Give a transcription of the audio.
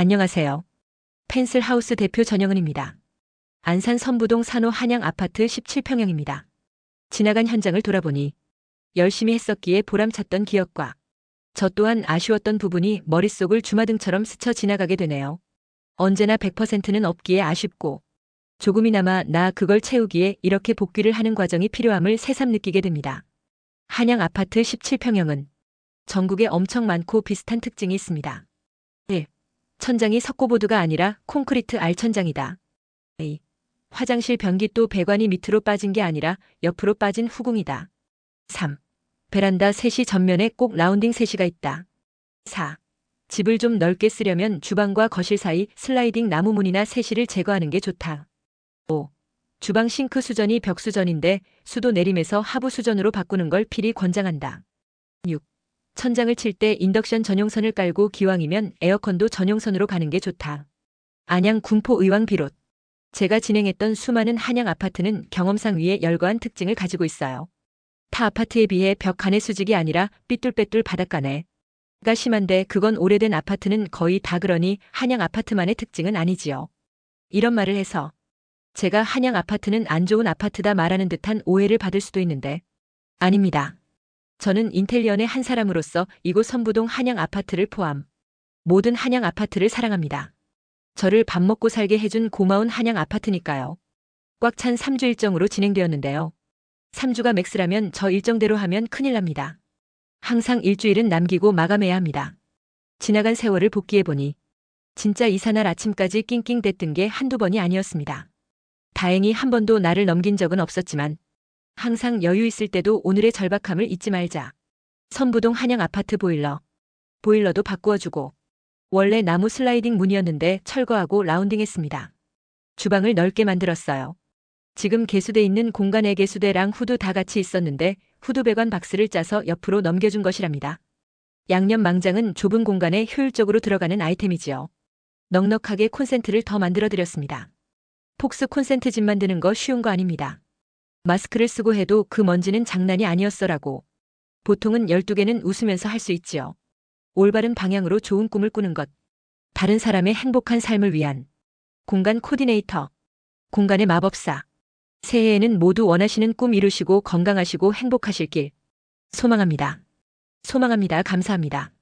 안녕하세요. 펜슬하우스 대표 전영은입니다. 안산 선부동 산호 한양 아파트 17평형입니다. 지나간 현장을 돌아보니 열심히 했었기에 보람찼던 기억과 저 또한 아쉬웠던 부분이 머릿속을 주마등처럼 스쳐 지나가게 되네요. 언제나 100%는 없기에 아쉽고 조금이나마 나 그걸 채우기에 이렇게 복귀를 하는 과정이 필요함을 새삼 느끼게 됩니다. 한양 아파트 17평형은 전국에 엄청 많고 비슷한 특징이 있습니다. 1. 천장이 석고보드가 아니라 콘크리트 알천장이다. 2. 화장실 변기 또 배관이 밑으로 빠진 게 아니라 옆으로 빠진 후궁이다. 3. 베란다 셋이 전면에 꼭 라운딩 셋이가 있다. 4. 집을 좀 넓게 쓰려면 주방과 거실 사이 슬라이딩 나무 문이나 세시를 제거하는 게 좋다. 5. 주방 싱크 수전이 벽 수전인데 수도 내림에서 하부 수전으로 바꾸는 걸 필히 권장한다. 6. 천장을 칠 때 인덕션 전용선을 깔고 기왕이면 에어컨도 전용선으로 가는 게 좋다. 안양 군포 의왕 비롯 제가 진행했던 수많은 한양 아파트는 경험상 위에 열거한 특징을 가지고 있어요. 타 아파트에 비해 벽간의 수직이 아니라 삐뚤빼뚤 바닥간에 가 심한데 그건 오래된 아파트는 거의 다 그러니 한양 아파트만의 특징은 아니지요. 이런 말을 해서 제가 한양 아파트는 안 좋은 아파트다 말하는 듯한 오해를 받을 수도 있는데 아닙니다. 저는 인텔리언의 한 사람으로서 이곳 선부동 한양 아파트를 포함 모든 한양 아파트를 사랑합니다. 저를 밥 먹고 살게 해준 고마운 한양 아파트니까요. 꽉 찬 3주 일정으로 진행되었는데요. 3주가 맥스라면 저 일정대로 하면 큰일 납니다. 항상 일주일은 남기고 마감해야 합니다. 지나간 세월을 복귀해보니 진짜 이사날 아침까지 낑낑댔던 게 한두 번이 아니었습니다. 다행히 한 번도 나를 넘긴 적은 없었지만 항상 여유 있을 때도 오늘의 절박함을 잊지 말자. 선부동 한양 아파트 보일러. 보일러도 바꾸어주고 원래 나무 슬라이딩 문이었는데 철거하고 라운딩했습니다. 주방을 넓게 만들었어요. 지금 개수돼 있는 공간에 개수대랑 후드 다 같이 있었는데 후드 배관 박스를 짜서 옆으로 넘겨준 것이랍니다. 양념 망장은 좁은 공간에 효율적으로 들어가는 아이템이지요. 넉넉하게 콘센트를 더 만들어 드렸습니다. 폭스 콘센트 집 만드는 거 쉬운 거 아닙니다. 마스크를 쓰고 해도 그 먼지는 장난이 아니었어라고. 보통은 12개는 웃으면서 할 수 있지요. 올바른 방향으로 좋은 꿈을 꾸는 것. 다른 사람의 행복한 삶을 위한 공간 코디네이터. 공간의 마법사. 새해에는 모두 원하시는 꿈 이루시고 건강하시고 행복하실 길. 소망합니다. 소망합니다. 감사합니다.